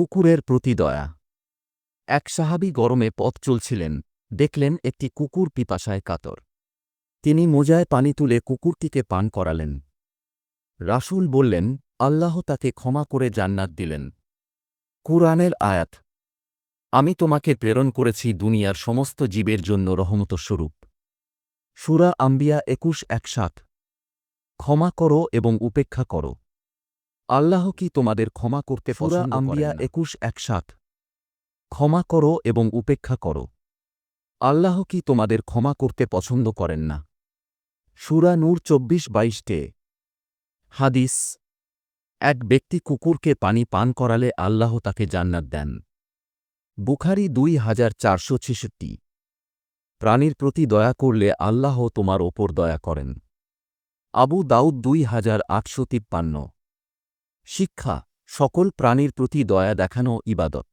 কুকুরের প্রতি দয়া। এক সাহাবি গরমে পথ চলছিলেন, দেখলেন একটি কুকুর পিপাসায় কাতর। তিনি মোজায় পানি তুলে কুকুরটিকে পান করালেন। রাসূল বললেন, আল্লাহ তাকে ক্ষমা করে জান্নাত দিলেন। কুরআনের আয়াত, আমি তোমাকে প্রেরণ করেছি দুনিয়ার সমস্ত জীবের জন্য রহমত স্বরূপ সুরা আম্বিয়া একুশ এক সাত ক্ষমা করো এবং উপেক্ষা করো। আল্লাহ কি তোমাদের ক্ষমা করতে সুরা আম্বিয়া একুশ এক সাত। ক্ষমা করো এবং উপেক্ষা করো। আল্লাহ কি তোমাদের ক্ষমা করতে পছন্দ করেন না? সুরা নূর চব্বিশ বাইশটে হাদিস এক ব্যক্তি কুকুরকে পানি পান করালে আল্লাহ তাকে জান্নাত দেন। বুখারি দুই হাজার চারশো ছেষট্টি। প্রাণীর প্রতি দয়া করলে আল্লাহ তোমার ওপর দয়া করেন। আবু দাউদ দুই হাজার আটশো তিপ্পান্ন। শিক্ষা সকল প্রাণীর প্রতি দয়া দেখানো ইবাদত।